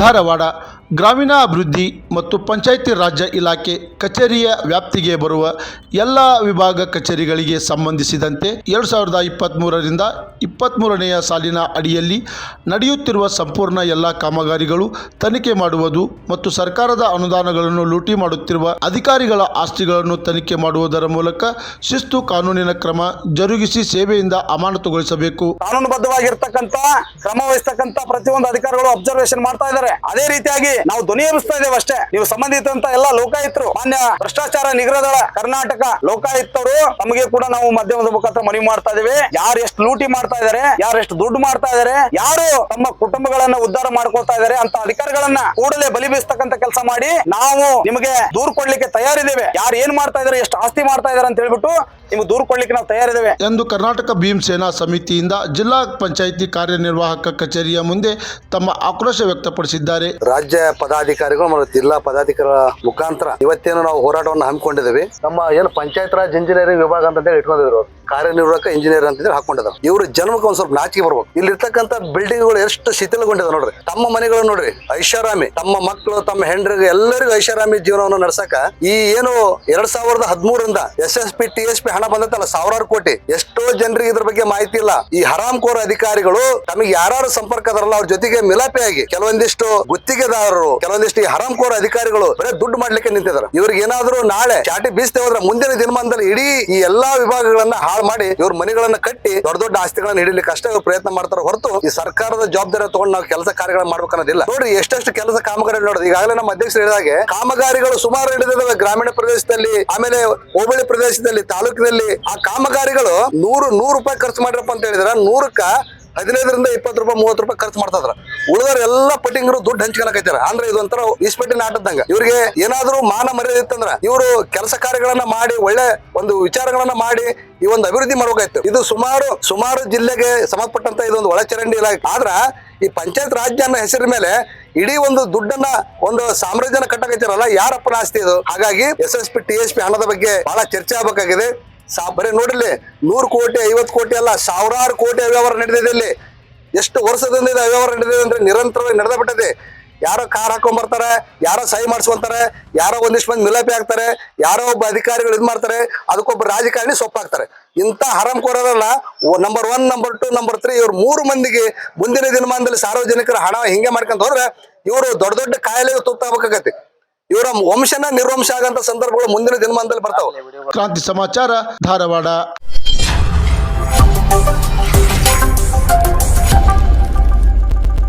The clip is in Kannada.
ಧಾರವಾಡ ಗ್ರಾಮೀಣ ಅಭಿವೃದ್ಧಿ ಮತ್ತು ಪಂಚಾಯಿತಿ ರಾಜ್ಯ ಇಲಾಖೆ ಕಚೇರಿಯ ವ್ಯಾಪ್ತಿಗೆ ಬರುವ ಎಲ್ಲ ವಿಭಾಗ ಕಚೇರಿಗಳಿಗೆ ಸಂಬಂಧಿಸಿದಂತೆ ಎರಡು ಸಾವಿರದ ಇಪ್ಪತ್ತ್ಮೂರರಿಂದ ಇಪ್ಪತ್ತ್ಮೂರನೆಯ ಸಾಲಿನ ಅಡಿಯಲ್ಲಿ ನಡೆಯುತ್ತಿರುವ ಸಂಪೂರ್ಣ ಎಲ್ಲ ಕಾಮಗಾರಿಗಳು ತನಿಖೆ ಮಾಡುವುದು ಮತ್ತು ಸರ್ಕಾರದ ಅನುದಾನಗಳನ್ನು ಲೂಟಿ ಮಾಡುತ್ತಿರುವ ಅಧಿಕಾರಿಗಳ ಆಸ್ತಿಗಳನ್ನು ತನಿಖೆ ಮಾಡುವುದರ ಮೂಲಕ ಶಿಸ್ತು ಕಾನೂನಿನ ಕ್ರಮ ಜರುಗಿಸಿ ಸೇವೆಯಿಂದ ಅಮಾನತುಗೊಳಿಸಬೇಕು. ಕಾನೂನುಬದ್ಧವಾಗಿರ್ತಕ್ಕಂಥ, ಕ್ರಮ ವಹಿಸ್ತಕ್ಕಂಥ ಪ್ರತಿಯೊಂದು ಅಧಿಕಾರಿಗಳು ಅಬ್ಸರ್ವೇಷನ್ ಮಾಡ್ತಾ ಇದ್ದಾರೆ. ಅದೇ ರೀತಿಯಾಗಿ ನಾವು ಧ್ವನಿ ಎಬ್ಬಿಸ್ತಾ ಇದ್ದೇವೆ ಅಷ್ಟೇ. ನೀವು ಸಂಬಂಧಿತ ಎಲ್ಲ ಲೋಕಾಯುಕ್ತರು ಮಾನ್ಯ ಭ್ರಷ್ಟಾಚಾರ ನಿಗ್ರಹ ದಳ ಕರ್ನಾಟಕ ಲೋಕಾಯುಕ್ತರು ನಮಗೆ ಕೂಡ ನಾವು ಮಾಧ್ಯಮದ ಮುಖಾಂತರ ಮನವಿ ಮಾಡ್ತಾ ಇದ್ದೇವೆ. ಯಾರು ಎಷ್ಟು ಲೂಟಿ ಮಾಡ್ತಾ ಇದ್ದಾರೆ ಯಾರು ಎಷ್ಟು ದುಡ್ಡು ಮಾಡ್ತಾ ಇದಾರೆ ಯಾರು ತಮ್ಮ ಕುಟುಂಬಗಳನ್ನ ಉದ್ಧಾರ ಮಾಡ್ಕೊಳ್ತಾ ಇದ್ದಾರೆ ಅಂತ ಅಧಿಕಾರಿಗಳನ್ನ ಕೂಡಲೇ ಬಲಿ ಬೀಸ್ತಕ್ಕಂತ ಕೆಲಸ ಮಾಡಿ ನಾವು ನಿಮಗೆ ದೂರ್ ಕೊಡ್ಲಿಕ್ಕೆ ತಯಾರಿದ್ದೇವೆ. ಯಾರು ಏನ್ ಮಾಡ್ತಾ ಇದ್ದಾರೆ ಎಷ್ಟು ಆಸ್ತಿ ಮಾಡ್ತಾ ಇದಾರೆ ಅಂತ ಹೇಳ್ಬಿಟ್ಟು ನಿಮ್ಗೆ ದೂರ್ ಕೊಡ್ಲಿಕ್ಕೆ ನಾವು ತಯಾರಿದ್ದೇವೆ. ಎಂದು ಕರ್ನಾಟಕ ಭೀಮ್ ಸೇನಾ ಸಮಿತಿಯಿಂದ ಜಿಲ್ಲಾ ಪಂಚಾಯಿತಿ ಕಾರ್ಯನಿರ್ವಾಹಕ ಕಚೇರಿಯ ಮುಂದೆ ತಮ್ಮ ಆಕ್ರೋಶ ವ್ಯಕ್ತಪಡಿಸಿದ್ದಾರೆ. ರಾಜ್ಯ ಪದಾಧಿಕಾರಿಗಳು ಮತ್ತು ಜಿಲ್ಲಾ ಪದಾಧಿಕಾರಿಗಳ ಮುಖಾಂತರ ಇವತ್ತೇನು ನಾವು ಹೋರಾಟವನ್ನು ಹಮ್ಮಿಕೊಂಡಿದ್ದೇವೆ ನಮ್ಮ ಏನು ಪಂಚಾಯತ್ ರಾಜ್ ಇಂಜಿನಿಯರಿಂಗ್ ವಿಭಾಗ ಅಂತ ಹೇಳಿ ಇಟ್ಕೊಂಡಿದ್ರು. ಕಾರ್ಯನಿರ್ವಾಹಕ ಇಂಜಿನಿಯರ್ ಅಂತ ಹಾಕೊಂಡಿದ್ದಾರೆ ಇವರು ಜನ್ಮಕ್ಕೆ ಒಂದ್ ಸ್ವಲ್ಪ ನಾಚಿಕೆ ಬರ್ಬೇಕು. ಇಲ್ಲಿ ಇರ್ತಕ್ಕಂಥ ಬಿಲ್ಡಿಂಗ್ಗಳು ಎಷ್ಟು ಶಿಥಿಲಗೊಂಡಿದೆ ನೋಡ್ರಿ. ತಮ್ಮ ಮನೆಗಳು ನೋಡ್ರಿ, ಐಷಾರಾಮಿ. ತಮ್ಮ ಮಕ್ಕಳು ತಮ್ಮ ಹೆಂಡ್ರಿಗೆ ಎಲ್ಲರಿಗೂ ಐಷಾರಾಮಿ ಜೀವನವನ್ನು ನಡೆಸಕ ಈ ಏನು ಎರಡ್ ಸಾವಿರದ ಹದಿಮೂರರಿಂದ S S P, T S P ಹಣ ಬಂದತ್ತಲ್ಲ ಸಾವಿರಾರು ಕೋಟಿ. ಎಷ್ಟೋ ಜನರಿಗೆ ಇದ್ರ ಬಗ್ಗೆ ಮಾಹಿತಿ ಇಲ್ಲ. ಈ ಹರಾಮ್ಕೋರ ಅಧಿಕಾರಿಗಳು ತಮಗೆ ಯಾರು ಸಂಪರ್ಕ ಅದರಲ್ಲ, ಅವ್ರ ಜೊತೆಗೆ ಮಿಲಾಪಿಯಾಗಿ ಕೆಲವೊಂದಿಷ್ಟು ಗುತ್ತಿಗೆದಾರರು, ಕೆಲವೊಂದಿಷ್ಟು ಈ ಹರಾಮ್ಕೋರ ಅಧಿಕಾರಿಗಳು ಬರೇ ದುಡ್ಡು ಮಾಡ್ಲಿಕ್ಕೆ ನಿಂತಿದ್ದಾರೆ. ಇವ್ರಿಗೆ ಏನಾದ್ರು ನಾಳೆ ಚಾಟಿ ಬೀಸ್ತೇವೆ ಮುಂದಿನ ದಿನಮಾನದಲ್ಲಿ ಇಡೀ ಈ ಎಲ್ಲಾ ವಿಭಾಗಗಳನ್ನ ಹಾಳು ಮಾಡಿ ಇವ್ರ ಮನೆಗಳನ್ನ ಕಟ್ಟಿ ದೊಡ್ಡ ದೊಡ್ಡ ಆಸ್ತಿಗಳನ್ನ ಹಿಡಿಲಿಕ್ಕೆ ಅಷ್ಟೇ ಪ್ರಯತ್ನ ಮಾಡ್ತಾರೆ ಹೊರತು ಈ ಸರ್ಕಾರದ ಜವಾಬ್ದಾರಿ ತಗೊಂಡು ನಾವು ಕೆಲಸ ಕಾರ್ಯಗಳನ್ನ ಮಾಡ್ಬೇಕನ್ನೋದಿಲ್ಲ ನೋಡಿ, ಎಷ್ಟೆಷ್ಟು ಕೆಲಸ ಕಾಮಗಾರಿ ನೋಡೋದು. ಈಗಾಗಲೇ ನಮ್ಮ ಅಧ್ಯಕ್ಷರು ಹೇಳಿದಾಗೆ ಕಾಮಗಾರಿಗಳು ಸುಮಾರು ಹಿಡಿದಿದ್ದಾವೆ ಗ್ರಾಮೀಣ ಪ್ರದೇಶದಲ್ಲಿ, ಆಮೇಲೆ ಹೋಬಳಿ ಪ್ರದೇಶದಲ್ಲಿ, ತಾಲೂಕಿನಲ್ಲಿ. ಆ ಕಾಮಗಾರಿಗಳು ನೂರು ನೂರು ರೂಪಾಯಿ ಖರ್ಚು ಮಾಡಿರಪ್ಪ ಅಂತ ಹೇಳಿದ್ರೆ ನೂರಕ್ಕ ಹದಿನೈದರಿಂದ ಇಪ್ಪತ್ತು ರೂಪಾಯಿ, ಮೂವತ್ತು ರೂಪಾಯಿ ಖರ್ಚು ಮಾಡ್ತಾರ ಉಳಿದ್ರೆ ಎಲ್ಲ ಪಟ್ಟಿಂಗರು ದುಡ್ಡು ಹಂಚ್ಕೊಳಕೈತಾರ ಅಂದ್ರೆ ಇದೊಂಥರ ಇಸ್ಪೆಟ್ಟಿನ ಆಟದಂಗ ಇವ್ರಿಗೆ ಏನಾದರೂ ಮಾನ ಮರ್ಯಾದೆ ಇತ್ತಂದ್ರ ಇವರು ಕೆಲಸ ಕಾರ್ಯಗಳನ್ನ ಮಾಡಿ, ಒಳ್ಳೆ ಒಂದು ವಿಚಾರಗಳನ್ನ ಮಾಡಿ ಈ ಒಂದು ಅಭಿವೃದ್ಧಿ ಮಾಡ್ಬೇಕಾಯ್ತು. ಇದು ಸುಮಾರು ಸುಮಾರು ಜಿಲ್ಲೆಗೆ ಸಂಬಂಧಪಟ್ಟಂತ ಇದೊಂದು ಒಳಚರಂಡಿ ಇಲಾಖೆ. ಆದ್ರ ಈ ಪಂಚಾಯತ್ ರಾಜ್ಯ ಅನ್ನೋ ಹೆಸರ ಮೇಲೆ ಇಡೀ ಒಂದು ದುಡ್ಡನ್ನ ಒಂದು ಸಾಮ್ರಾಜ್ಯನ ಕಟ್ಟಕೈತಿರಲ್ಲ ಯಾರಪ್ಪನ ಆಸ್ತಿ ಇದು? ಹಾಗಾಗಿ S S P, T S P ಹಣದ ಬಗ್ಗೆ ಬಹಳ ಚರ್ಚೆ ಆಗ್ಬೇಕಾಗಿದೆ. ಸಾ ಬರೀ ನೋಡಿರ್ಲಿ, ನೂರು ಕೋಟಿ, ಐವತ್ತು ಕೋಟಿ ಅಲ್ಲ, ಸಾವಿರಾರು ಕೋಟಿ ಅವ್ಯವಹಾರ ನಡೆದಿದೆ ಇಲ್ಲಿ. ಎಷ್ಟು ವರ್ಷದಿಂದ ಇದು ಅವ್ಯವಹಾರ ನಡೆದಿದೆ ಅಂದ್ರೆ ನಿರಂತರವಾಗಿ ನಡೆದ ಬಿಟ್ಟಿದೆ ಯಾರೋ ಕಾರ್ ಹಾಕೊಂಡ್ ಬರ್ತಾರೆ, ಯಾರೋ ಸಹಿ ಮಾಡಿಸ್ಕೊಂತಾರೆ, ಯಾರೋ ಒಂದಿಷ್ಟು ಮಂದಿ ಮಿಲಾಪಿ ಆಗ್ತಾರೆ, ಯಾರೋ ಒಬ್ಬ ಅಧಿಕಾರಿಗಳು ಇದು ಮಾಡ್ತಾರೆ ಅದಕ್ಕೊಬ್ಬ ರಾಜಕಾರಣಿ ಸೊಪ್ಪಾಗ್ತಾರೆ. ಇಂಥ ಹರಂ ಕೋರಲ್ಲ number one number two number three ಇವ್ರು ಮೂರು ಮಂದಿಗೆ ಮುಂದಿನ ದಿನಮಾನದಲ್ಲಿ ಸಾರ್ವಜನಿಕರ ಹಣ ಹಿಂಗೆ ಮಾಡ್ಕೊಂತ ಹೋದ್ರೆ ಇವರು ದೊಡ್ಡ ದೊಡ್ಡ ಕಾಯಿಲೆಗೆ ತುತ್ತಾಗಬೇಕಾಗತ್ತೆ. ಇವರ ವಂಶನ ನಿರ್ವಂಶ ಆಗಂತ ಸಂದರ್ಭಗಳು ಮುಂದಿನ ದಿನಮಾನದಲ್ಲಿ ಬರ್ತಾವೆ. ಕ್ರಾಂತಿ ಸಮಾಚಾರ ಧಾರವಾಡ.